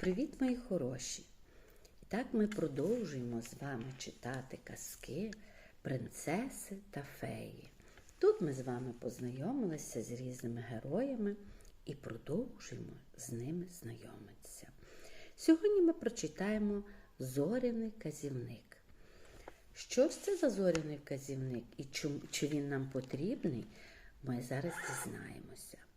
Привіт, мої хороші! І так ми продовжуємо з вами читати казки принцеси та феї. Тут ми з вами познайомилися з різними героями і продовжуємо з ними знайомитися. Сьогодні ми прочитаємо зоряний казівник. Що ж це за зоряний вказівник і чи він нам потрібний, ми зараз дізнаємося.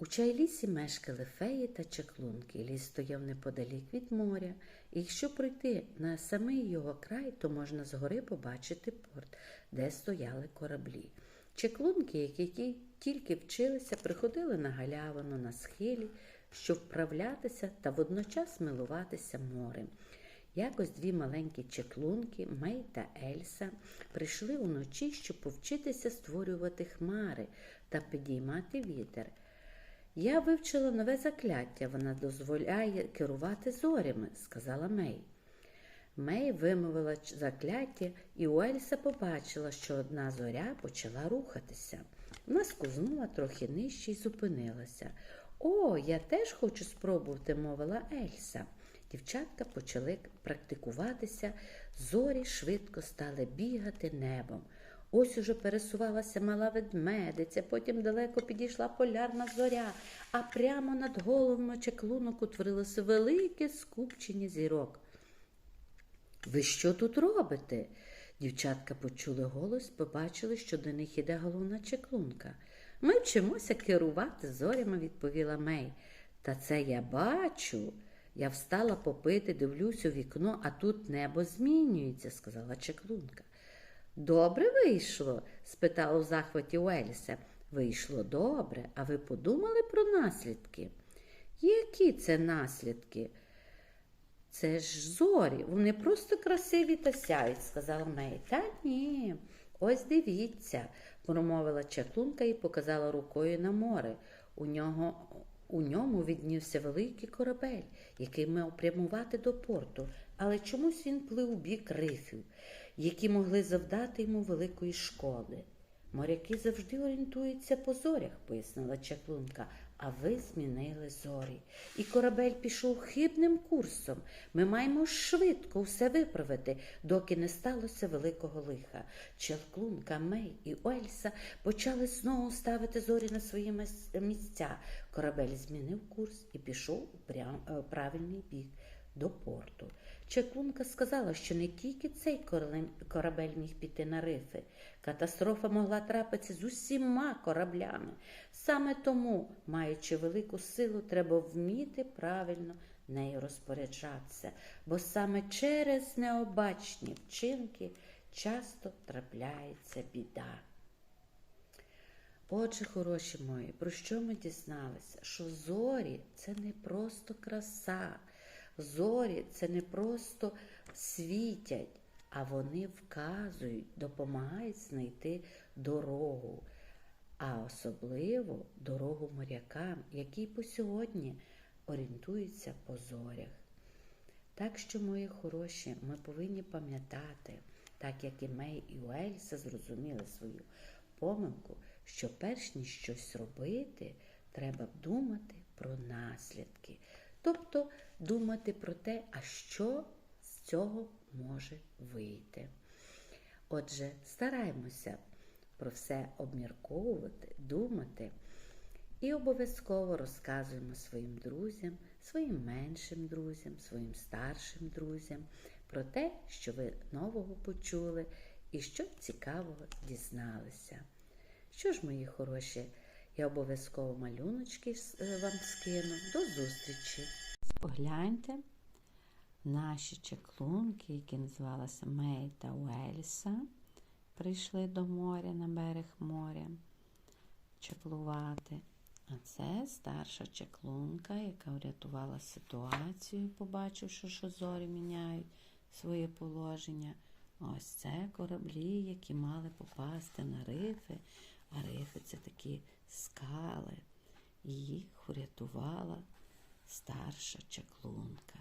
У чайлісі мешкали феї та чаклунки. Ліс стояв неподалік від моря, і якщо пройти на самий його край, то можна згори побачити порт, де стояли кораблі. Чаклунки, які тільки вчилися, приходили на галявину на схилі, щоб вправлятися та водночас милуватися морем. Якось дві маленькі чеклунки, Мей та Ельса, прийшли уночі, щоб повчитися створювати хмари та підіймати вітер. Я вивчила нове закляття, вона дозволяє керувати зорями, сказала Мей. Мей вимовила закляття, і Уельса побачила, що одна зоря почала рухатися. Вона скузнула трохи нижче і зупинилася. О, я теж хочу спробувати, мовила Ельса. Дівчатка почали практикуватися, зорі швидко стали бігати небом. Ось уже пересувалася мала ведмедиця, потім далеко підійшла полярна зоря, а прямо над головами чеклунок утворилося велике скупчення зірок. Ви що тут робите? Дівчатка почули голос, побачили, що до них іде головна чеклунка. Ми вчимося керувати зорями, відповіла Мей. Та це я бачу. Я встала попити, дивлюсь у вікно, а тут небо змінюється, сказала чеклунка. Добре вийшло? спитала у захваті Уельса. Вийшло добре, а ви подумали про наслідки? Які це наслідки? Це ж зорі, вони просто красиві та сяють, сказала Мей. Та ні. Ось дивіться, промовила чаклунка і показала рукою на море. У нього у ньому віднівся великий корабель, який мав прямувати до порту, але чомусь він плив у бік рифів, які могли завдати йому великої шкоди. Моряки завжди орієнтуються по зорях, пояснила чаклунка, а ви змінили зорі. І корабель пішов хибним курсом. Ми маємо швидко все виправити, доки не сталося великого лиха. Чаклунка, Мей і Ельса почали знову ставити зорі на свої місця. Корабель змінив курс і пішов у е, правильний бік до порту. Чаклунка сказала, що не тільки цей корабель міг піти на рифи. Катастрофа могла трапитися з усіма кораблями. Саме тому, маючи велику силу, треба вміти правильно нею розпоряджатися, бо саме через необачні вчинки часто трапляється біда. Отже, хороші мої, про що ми дізналися? Що зорі це не просто краса, зорі це не просто світять, а вони вказують, допомагають знайти дорогу, а особливо дорогу морякам, які по сьогодні орієнтуються по зорях. Так що, мої хороші, ми повинні пам'ятати, так як і Мей і Уельса зрозуміли свою помилку, що перш ніж щось робити, треба думати про наслідки. Тобто думати про те, а що з цього може вийти. Отже, стараємося про все обмірковувати, думати. І обов'язково розказуємо своїм друзям, своїм меншим друзям, своїм старшим друзям про те, що ви нового почули і що цікавого дізналися. Що ж, мої хороші, я обов'язково малюночки е, вам скину. До зустрічі! Погляньте наші чеклунки, які називалися Мей та Уельса, прийшли до моря на берег моря чеклувати. А це старша чеклунка, яка врятувала ситуацію, побачивши, що зорі міняють своє положення. Ось це кораблі, які мали попасти на рифи, а рифи це такі скали. Їх врятувала старша чеклунка.